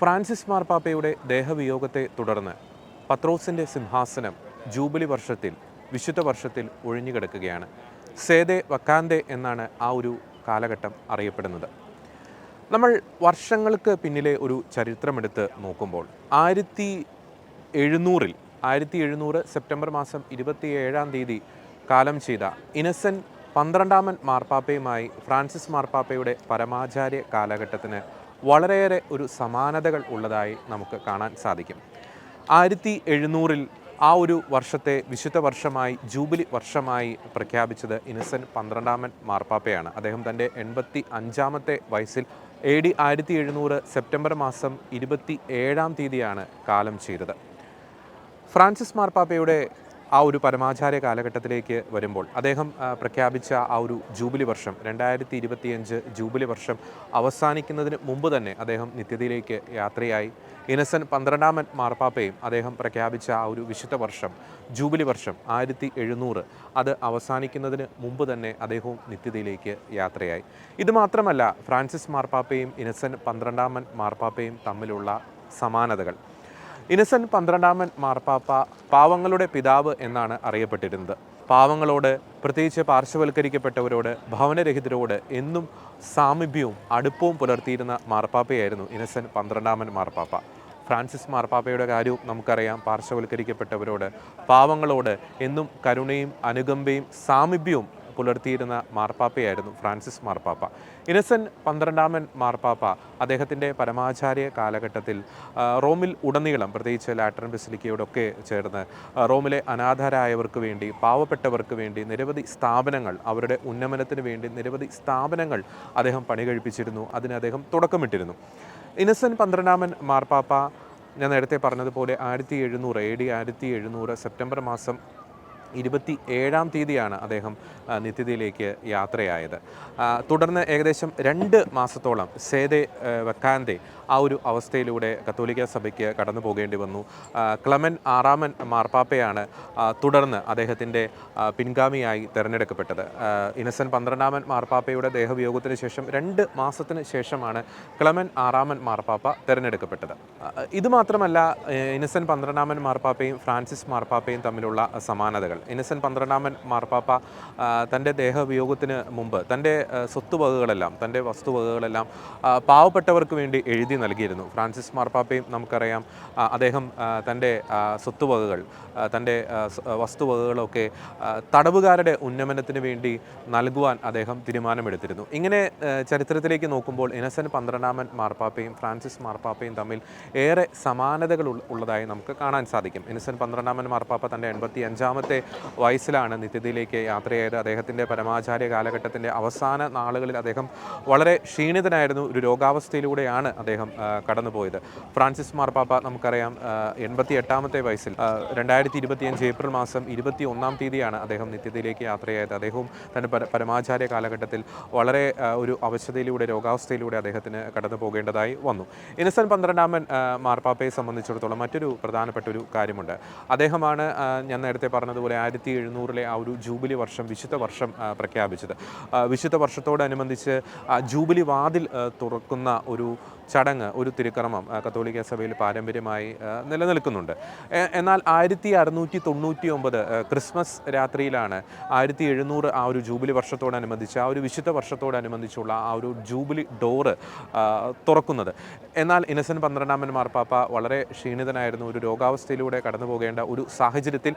Francis മാർപ്പാപ്പയുടെ ദേഹവിയോഗത്തെ തുടർന്ന് പത്രോസിന്റെ സിംഹാസനം ജൂബിലി വർഷത്തിൽ വിശുദ്ധ വർഷത്തിൽ ഒഴിഞ്ഞുകിടക്കുകയാണ്. സേദേ വക്കാന്തെ എന്നാണ് ആ ഒരു കാലഘട്ടം അറിയപ്പെടുന്നത്. നമ്മൾ വർഷങ്ങൾക്ക് പിന്നിലെ ഒരു ചരിത്രമെടുത്ത് നോക്കുമ്പോൾ ആയിരത്തി എഴുന്നൂറിൽ ആയിരത്തി എഴുന്നൂറ് സെപ്റ്റംബർ മാസം ഇരുപത്തി ഏഴാം തീയതി കാലം ചെയ്ത ഇനസെന്റ് പന്ത്രണ്ടാമൻ മാർപ്പാപ്പയുമായി ഫ്രാൻസിസ് മാർപ്പാപ്പയുടെ പരമാചാര്യ കാലഘട്ടത്തിന് വളരെയേറെ ഒരു സമാനതകൾ ഉള്ളതായി നമുക്ക് കാണാൻ സാധിക്കും. ആയിരത്തി എഴുന്നൂറിൽ ആ ഒരു വർഷത്തെ വിശുദ്ധ വർഷമായി ജൂബിലി വർഷമായി പ്രഖ്യാപിച്ചത് ഇന്നസെന്റ് പന്ത്രണ്ടാമൻ മാർപ്പാപ്പയാണ്. അദ്ദേഹം തന്റെ എൺപത്തി അഞ്ചാമത്തെ വയസ്സിൽ എ ഡി ആയിരത്തി എഴുന്നൂറ് സെപ്റ്റംബർ മാസം ഇരുപത്തി ഏഴാം തീയതിയാണ് കാലം ചെയ്തത്. ഫ്രാൻസിസ് മാർപ്പാപ്പയുടെ ആ ഒരു പരമാചാര്യ കാലഘട്ടത്തിലേക്ക് വരുമ്പോൾ അദ്ദേഹം പ്രഖ്യാപിച്ച ആ ഒരു ജൂബിലി വർഷം രണ്ടായിരത്തി ഇരുപത്തിയഞ്ച് ജൂബിലി വർഷം അവസാനിക്കുന്നതിന് മുമ്പ് തന്നെ അദ്ദേഹം നിത്യതയിലേക്ക് യാത്രയായി. ഇനസൻ പന്ത്രണ്ടാമൻ മാർപ്പാപ്പയും അദ്ദേഹം പ്രഖ്യാപിച്ച ആ ഒരു വിശുദ്ധ വർഷം ജൂബിലി വർഷം ആയിരത്തി എഴുന്നൂറ് അത് അവസാനിക്കുന്നതിന് മുമ്പ് തന്നെ അദ്ദേഹവും നിത്യതയിലേക്ക് യാത്രയായി. ഇത് മാത്രമല്ല ഫ്രാൻസിസ് മാർപ്പാപ്പയും ഇനസൻ പന്ത്രണ്ടാമൻ മാർപ്പാപ്പയും തമ്മിലുള്ള സമാനതകൾ. ഇനസെന്റ് പന്ത്രണ്ടാമൻ മാർപ്പാപ്പ പാവങ്ങളുടെ പിതാവ് എന്നാണ് അറിയപ്പെട്ടിരുന്നത്. പാവങ്ങളോട് പ്രത്യേകിച്ച് പാർശ്വവൽക്കരിക്കപ്പെട്ടവരോട് ഭവനരഹിതരോട് എന്നും സാമീപ്യവും അടുപ്പവും പുലർത്തിയിരുന്ന മാർപ്പാപ്പയായിരുന്നു ഇന്നസെന്റ് പന്ത്രണ്ടാമൻ മാർപ്പാപ്പ. ഫ്രാൻസിസ് മാർപ്പാപ്പയുടെ കാര്യവും നമുക്കറിയാം. പാർശ്വവൽക്കരിക്കപ്പെട്ടവരോട് പാവങ്ങളോട് എന്നും കരുണയും അനുകമ്പയും സാമീപ്യവും പുലർത്തിയിരുന്ന മാർപ്പാപ്പയായിരുന്നു ഫ്രാൻസിസ് മാർപ്പാപ്പ. ഇനസെന്റ് പന്ത്രണ്ടാമൻ മാർപ്പാപ്പ അദ്ദേഹത്തിന്റെ പരമാചാര്യ കാലഘട്ടത്തിൽ റോമിൽ ഉടനീളം പ്രത്യേകിച്ച് ലാറ്ററൻ ബസിലിക്കയോടൊക്കെ ചേർന്ന് റോമിലെ അനാഥരായവർക്ക് വേണ്ടി പാവപ്പെട്ടവർക്ക് വേണ്ടി നിരവധി സ്ഥാപനങ്ങൾ അവരുടെ ഉന്നമനത്തിന് വേണ്ടി നിരവധി സ്ഥാപനങ്ങൾ അദ്ദേഹം പണി കഴിപ്പിച്ചിരുന്നു അതിന് അദ്ദേഹം തുടക്കമിട്ടിരുന്നു. ഇനസെന്റ് പന്ത്രണ്ടാമൻ മാർപ്പാപ്പ ഞാൻ നേരത്തെ പറഞ്ഞതുപോലെ ആയിരത്തി എഴുന്നൂറ് എ ഡി ആയിരത്തി എഴുന്നൂറ് സെപ്റ്റംബർ മാസം ഇരുപത്തി ഏഴാം തീയതിയാണ് അദ്ദേഹം നിത്യതയിലേക്ക് യാത്രയായത്. തുടർന്ന് ഏകദേശം രണ്ട് മാസത്തോളം സേതെ വക്കാന്തെ ആ ഒരു അവസ്ഥയിലൂടെ കത്തോലിക്ക സഭയ്ക്ക് കടന്നു പോകേണ്ടി വന്നു. ക്ലമൻ ആറാമൻ മാർപ്പാപ്പയാണ് തുടർന്ന് അദ്ദേഹത്തിന്റെ പിൻഗാമിയായി തിരഞ്ഞെടുക്കപ്പെട്ടത്. ആ, ഇനസെന്റ് പന്ത്രണ്ടാമൻ മാർപ്പാപ്പയുടെ ദേഹവിയോഗത്തിന് ശേഷം രണ്ട് മാസത്തിന് ശേഷമാണ് ക്ലമൻ ആറാമൻ മാർപ്പാപ്പ തിരഞ്ഞെടുക്കപ്പെട്ടത്. ഇത് മാത്രമല്ല പന്ത്രണ്ടാമൻ മാർപ്പാപ്പയും ഫ്രാൻസിസ് മാർപ്പാപ്പയും തമ്മിലുള്ള സമാനതകൾ. ഇനസെന്റ് പന്ത്രണ്ടാമൻ മാർപ്പാപ്പ തന്റെ ദേഹവിയോഗത്തിന് മുമ്പ് തന്റെ സ്വത്തുവകകളെല്ലാം തന്റെ വസ്തുവകകളെല്ലാം പാവപ്പെട്ടവർക്ക് വേണ്ടി എഴുതി നൽകിയിരുന്നു. ഫ്രാൻസിസ് മാർപ്പാപ്പയും നമുക്കറിയാം അദ്ദേഹം തന്റെ സ്വത്തുവകകൾ തന്റെ വസ്തുവകകളൊക്കെ തടവുകാരുടെ ഉന്നമനത്തിന് വേണ്ടി നൽകുവാൻ അദ്ദേഹം തീരുമാനമെടുത്തിരുന്നു. ഇങ്ങനെ ചരിത്രത്തിലേക്ക് നോക്കുമ്പോൾ ഇനസെന്റ് പന്ത്രണ്ടാമൻ മാർപ്പാപ്പയും ഫ്രാൻസിസ് മാർപ്പാപ്പയും തമ്മിൽ ഏറെ സമാനതകൾ ഉള്ളതായി നമുക്ക് കാണാൻ സാധിക്കും. ഇനസെന്റ് പന്ത്രണ്ടാമൻ മാർപ്പാപ്പ തന്റെ എൺപത്തി അഞ്ചാമത്തെ വയസ്സിലാണ് നിത്യതയിലേക്ക് യാത്രയായത്. അദ്ദേഹത്തിന്റെ പരമാചാര്യ കാലഘട്ടത്തിന്റെ അവസാന നാളുകളിൽ അദ്ദേഹം വളരെ ക്ഷീണിതനായിരുന്നു. ഒരു രോഗാവസ്ഥയിലൂടെയാണ് അദ്ദേഹം ആ, കടന്നുപോയത്. ഫ്രാൻസിസ് മാർപ്പാപ്പ നമുക്കറിയാം എൺപത്തി എട്ടാമത്തെ വയസ്സിൽ രണ്ടായിരത്തി ഇരുപത്തിയഞ്ച് ഏപ്രിൽ മാസം ഇരുപത്തി ഒന്നാം തീയതിയാണ് അദ്ദേഹം നിത്യതയിലേക്ക് യാത്രയായത്. അദ്ദേഹവും തന്റെ പരമാചാര്യ കാലഘട്ടത്തിൽ വളരെ ഒരു അവശതയിലൂടെ രോഗാവസ്ഥയിലൂടെ അദ്ദേഹത്തിന് കടന്നു പോകേണ്ടതായി വന്നു. ഇന്നസൻ പന്ത്രണ്ടാമൻ മാർപ്പാപ്പയെ സംബന്ധിച്ചിടത്തോളം മറ്റൊരു പ്രധാനപ്പെട്ട ഒരു കാര്യമുണ്ട്. അദ്ദേഹമാണ് ഞാൻ നേരത്തെ പറഞ്ഞതുപോലെ ആയിരത്തി എഴുന്നൂറിലെ ആ ഒരു ജൂബിലി വർഷം വിശുദ്ധ വർഷം പ്രഖ്യാപിച്ചത്. വിശുദ്ധ വർഷത്തോടനുബന്ധിച്ച് ജൂബിലി വാതിൽ തുറക്കുന്ന ഒരു ചടങ്ങ് ഒരു തിരുക്രമം കത്തോലിക്ക സഭയിൽ പാരമ്പര്യമായി നിലനിൽക്കുന്നുണ്ട്. എന്നാൽ ആയിരത്തി അറുന്നൂറ്റി തൊണ്ണൂറ്റി ഒമ്പത് ക്രിസ്മസ് രാത്രിയിലാണ് ആയിരത്തി എഴുന്നൂറ് ആ ഒരു ജൂബിലി വർഷത്തോടനുബന്ധിച്ച് ആ ഒരു വിശുദ്ധ വർഷത്തോടനുബന്ധിച്ചുള്ള ആ ഒരു ജൂബിലി ഡോറ് തുറക്കുന്നത്. എന്നാൽ ഇനസെന്റ് പന്ത്രണ്ടാമൻ മാർപ്പാപ്പ വളരെ ക്ഷീണിതനായിരുന്നു. ഒരു രോഗാവസ്ഥയിലൂടെ കടന്നു പോകേണ്ട ഒരു സാഹചര്യത്തിൽ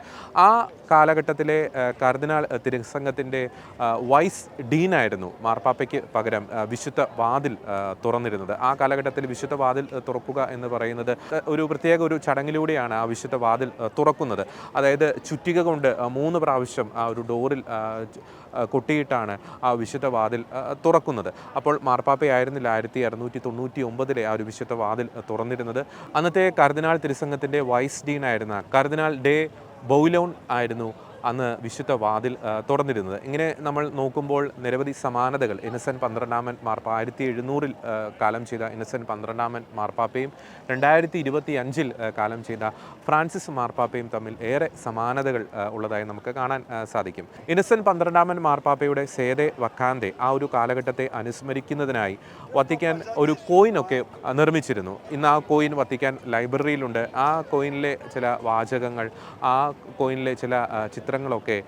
ആ കാലഘട്ടത്തിലെ കർദിനാൾ തിരുസംഘത്തിന്റെ വൈസ് ഡീനായിരുന്നു മാർപ്പാപ്പയ്ക്ക് പകരം വിശുദ്ധ വാതിൽ തുറന്നിരുന്നത്. ആ കാലഘട്ടത്തിൽ വിശുദ്ധ വാതിൽ തുറക്കുക എന്ന് പറയുന്നത് ഒരു പ്രത്യേക ഒരു ചടങ്ങിലൂടെയാണ് ആ വിശുദ്ധ വാതിൽ തുറക്കുന്നത്. അതായത് ചുറ്റിക കൊണ്ട് മൂന്ന് പ്രാവശ്യം ആ ഒരു ഡോറിൽ കൊട്ടിയിട്ടാണ് ആ വിശുദ്ധ വാതിൽ തുറക്കുന്നത്. അപ്പോൾ മാർപ്പാപ്പയായിരുന്നില്ല ആയിരത്തി അറുന്നൂറ്റി തൊണ്ണൂറ്റി ഒമ്പതിലെ ആ ഒരു വിശുദ്ധ വാതിൽ തുറന്നിരുന്നത്. അന്നത്തെ കർദിനാൾ തിരുസംഘത്തിന്റെ വൈസ് ഡീൻ ആയിരുന്ന കർദിനാൾ ഡേ ബൗലോൺ ആയിരുന്നു അന്ന് വിശുദ്ധ വാതിൽ തുറന്നിരുന്നത്. ഇങ്ങനെ നമ്മൾ നോക്കുമ്പോൾ നിരവധി സമാനതകൾ. ഇന്നസെന്റ് പന്ത്രണ്ടാമൻ മാർപ്പ ആയിരത്തി എഴുന്നൂറിൽ കാലം ചെയ്ത ഇന്നസെന്റ് പന്ത്രണ്ടാമൻ മാർപ്പാപ്പയും രണ്ടായിരത്തി ഇരുപത്തി അഞ്ചിൽ കാലം ചെയ്ത ഫ്രാൻസിസ് മാർപ്പാപ്പയും തമ്മിൽ ഏറെ സമാനതകൾ ഉള്ളതായി നമുക്ക് കാണാൻ സാധിക്കും. ഇന്നസെന്റ് പന്ത്രണ്ടാമൻ മാർപ്പാപ്പയുടെ സേതെ വക്കാന്തെ ആ ഒരു കാലഘട്ടത്തെ അനുസ്മരിക്കുന്നതിനായി വത്തിക്കാൻ ഒരു കോയിനൊക്കെ നിർമ്മിച്ചിരുന്നു. ഇന്ന് ആ കോയിൻ വത്തിക്കാൻ ലൈബ്രറിയിലുണ്ട്. ആ കോയിനിലെ ചില വാചകങ്ങൾ ആ കോയിനിലെ ചില ആ, ചിത്രങ്ങളൊക്കെ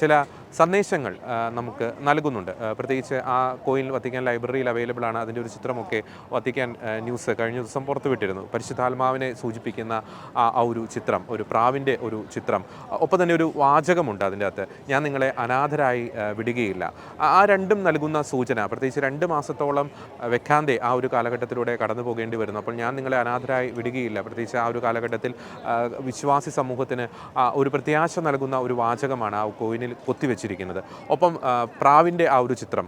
ചില സന്ദേശങ്ങൾ നമുക്ക് നൽകുന്നുണ്ട്. പ്രത്യേകിച്ച് ആ കോയിൻ വത്തിക്കാൻ ലൈബ്രറിയിൽ അവൈലബിൾ ആണ്. അതിന്റെ ഒരു ചിത്രമൊക്കെ വത്തിക്കാൻ ന്യൂസ് കഴിഞ്ഞ ദിവസം പുറത്തുവിട്ടിരുന്നു പരിശുദ്ധാത്മാവിനെ സൂചിപ്പിക്കുന്ന ആ ഒരു ചിത്രം ഒരു പ്രാവിന്റെ ഒരു ചിത്രം. ഒപ്പം തന്നെ ഒരു വാചകമുണ്ട് അതിന്റെ അകത്ത്. ഞാൻ നിങ്ങളെ അനാഥരായി വിടുകയില്ല. ആ- രണ്ടും നൽകുന്ന സൂചന പ്രത്യേകിച്ച് രണ്ട് മാസത്തോളം വെക്കാതെ ആ ഒരു കാലഘട്ടത്തിലൂടെ കടന്നു പോകേണ്ടി വരുന്നു. അപ്പോൾ ഞാൻ നിങ്ങളെ അനാഥരായി വിടുകയില്ല. പ്രത്യേകിച്ച് ആ ഒരു കാലഘട്ടത്തിൽ വിശ്വാസി സമൂഹത്തിന് ഒരു പ്രത്യാശ നൽകുന്ന ഒരു വാചകമാണ് ആ കോയിനിൽ കൊത്തിവെച്ചിരിക്കുന്നത്. ഒപ്പം പ്രാവിന്റെ ആ ഒരു ചിത്രം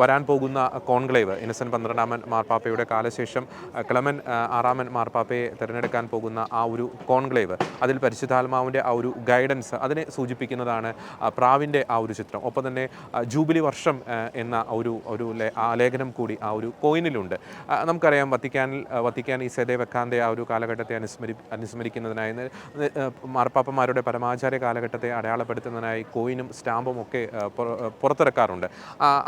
വരാൻ പോകുന്ന കോൺക്ലേവ് ഇന്നസെന്റ് പന്ത്രണ്ടാമൻ മാർപ്പാപ്പയുടെ കാലശേഷം ക്ലമൻ ആറാമൻ മാർപ്പാപ്പയെ തിരഞ്ഞെടുക്കാൻ പോകുന്ന ആ ഒരു കോൺക്ലേവ് അതിൽ പരിശുദ്ധാത്മാവിന്റെ ആ ഒരു ഗൈഡൻസ് അതിനെ സൂചിപ്പിക്കുന്നതാണ് പ്രാവിന്റെ ആ ഒരു ചിത്രം. ഒപ്പം തന്നെ ജൂബിലി വർഷം എന്ന ഒരു ഒരു ആലേഖനം കൂടി ആ ഒരു കോയിനിലുണ്ട്. നമുക്കറിയാം വത്തിക്കാനിൽ വത്തിക്കാൻ ഈ സെദെ വെക്കാന്റെ ആ ഒരു കാലഘട്ടത്തെ അനുസ്മരി അനുസ്മരിക്കുന്നതിനായി മാർപ്പാപ്പന്മാരുടെ പരമാചാര്യ കാലഘട്ടത്തെ അടയാളപ്പെടുത്തുന്നതിനായി കോയിനും സ്റ്റാമ്പും ഒക്കെ പുറത്തിറക്കാറുണ്ട്.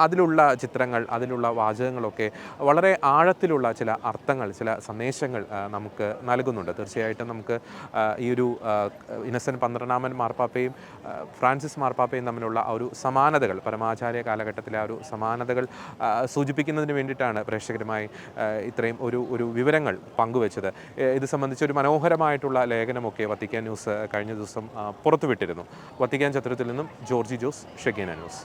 അതിലുള്ള ചിത്രങ്ങൾ അതിലുള്ള വാചകങ്ങളൊക്കെ വളരെ ആഴത്തിലുള്ള ചില അർത്ഥങ്ങൾ ചില സന്ദേശങ്ങൾ നമുക്ക് നൽകുന്നുണ്ട്. തീർച്ചയായിട്ടും നമുക്ക് ഈ ഒരു ഇന്നസെന്റ് പന്ത്രണ്ടാമൻ മാർപ്പാപ്പയും ഫ്രാൻസിസ് മാർപ്പാപ്പയും തമ്മിലുള്ള ഒരു സമാനതകൾ പരമാചാര്യ കാലഘട്ടത്തിലെ ഒരു സമാനതകൾ സൂചിപ്പിക്കുന്നതിന് വേണ്ടിയിട്ടാണ് പ്രേക്ഷകരുമായി ഇത്രയും ഒരു ഒരു വിവരങ്ങൾ പങ്കുവച്ചത്. ഇത് സംബന്ധിച്ച് ഒരു മനോഹരമായിട്ടുള്ള ലേഖനമൊക്കെ വത്തിക്കാൻ ന്യൂസ് കഴിഞ്ഞ ദിവസം പുറത്തുവിട്ടിരുന്നു. വത്തിക്കാൻ ചത്രത്തിൽ നിന്നും ജോർജി ജോസ് ഷെഗീന ന്യൂസ്